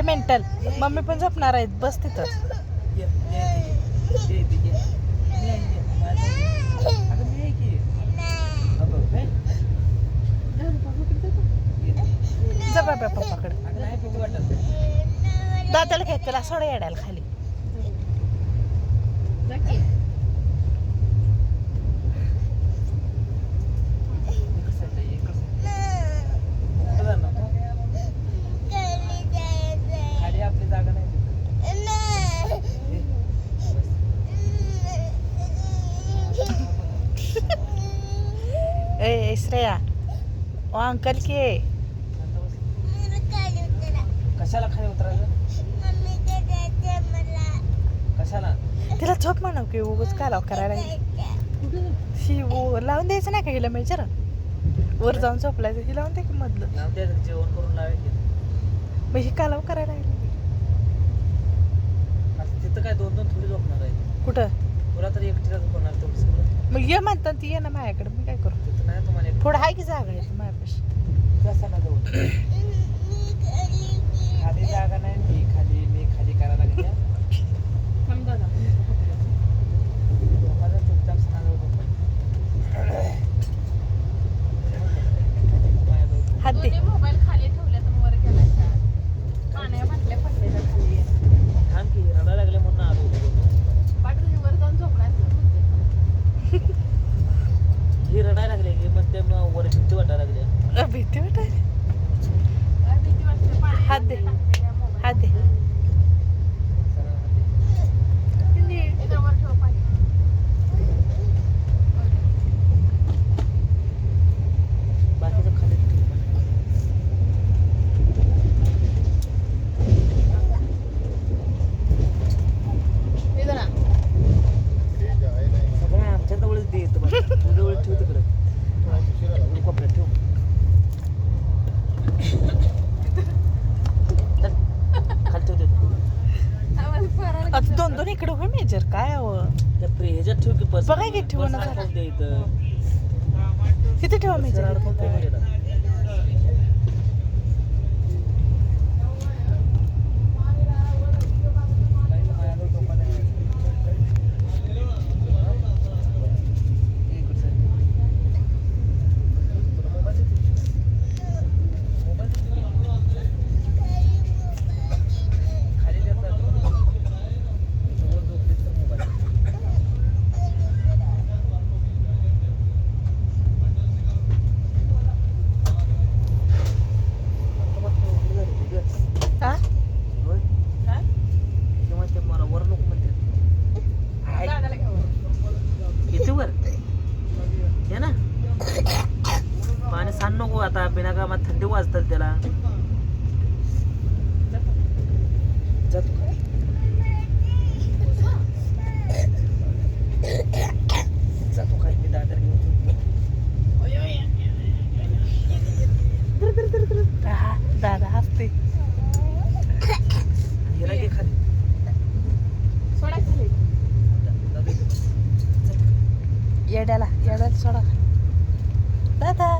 ए mental mummy पण झोपणार आहेत. बस तिथं. ये, ये, पप्पाकडे. दादाला घ्या त्याला सोडा येडायला खाली इकडं side ला ये, इकडं side ला. कुठं जाणार तू? खाली आपली जागा नाही तिथं. ये. बस. ए श्रेया. ओ अंकल की आहे. कशाला खाली उतरायचं? कशाला? तिला झोप म्हणव की उगच काय लाव करायला लागली. ही ओ लावून द्यायचं नाही का हिला मेजर? वर जाऊन झोपलायचं ही लावून दे की मधलं. नाव द्यायचं जेवण करून की. मग ही कालाव करायला लागली. आता तिथं काय दोन दोन थोडी झोपणार आहे. कुठं? तुला तर एकटीला झोपणार तेवढं सगळं. मग ये म्हणतात ती ये ना माझ्याकडे मी काय करू तिथं नाही तुम्हाला एक थोडं आहे की जागा आहे माझ्यापाशी? कसं ना जवळ खाली जागा नाही मी खाली मी खाली करायला लागले. चुपचाप सणाजवळ. हात. दे मोबाईल खाली ठेवल्या तर वर गेला पाण्या म्हटल्या पडलेल्या खाली थांब की लागले म्हणून आलो. पाठ वर जाऊन म्हणते. ही रडायला लागले. हे म्हणते मग वर भीती वाटायला लागली अ, भीती वाटायली काय भीती वाटते पाणी हात दे. टाकलेल्या मोबाईल हात दे इथं वर ठेव पाणी बाकीचं खाली ठेव. इथं ना सगळं आमच्या जवळच दे येतं बघ तुझ्या जवळ ठेव तिकडं कोपऱ्यात ठेव चल, खाली ठेव देतो आवाज पोराला आता दोन दोन इकडे हो मेजर काय हवं त्या फ्री ह्याच्यात ठेव की पर्स बघा की झालं. अडकवून दे इथं किती ठेवा मेजर दे? ह्याच्यात. नाही ना, माझ्याजवळ झोपा नाही. हे इकडं side. तुला मोबाईल देते? मोबाईल देते? खाली देत नाही तुला. जवळ झोपलीस तर मोबाईल. आता बघ, एवढं झालं ते गं. हा होय? काय? ते म्हणते मला वर नको म्हणते हाय. दादाला घ्या वर. किती वर ये ना पाणी सांड नको कामात थंडी वाजतात त्याला. जातो खाली. जातो काय मी दादर घेऊन दादा हसते हिला घे खाली. सोडा. येड्याला येड्याला सोडा दादा.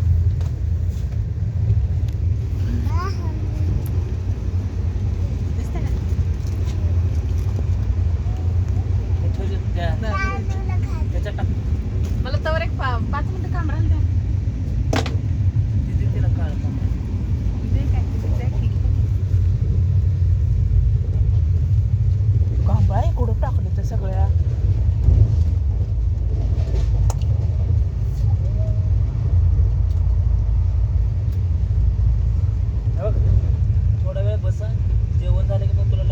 सगळ्या. थोडा वेळ बसा. जेवण झालं की मग तुला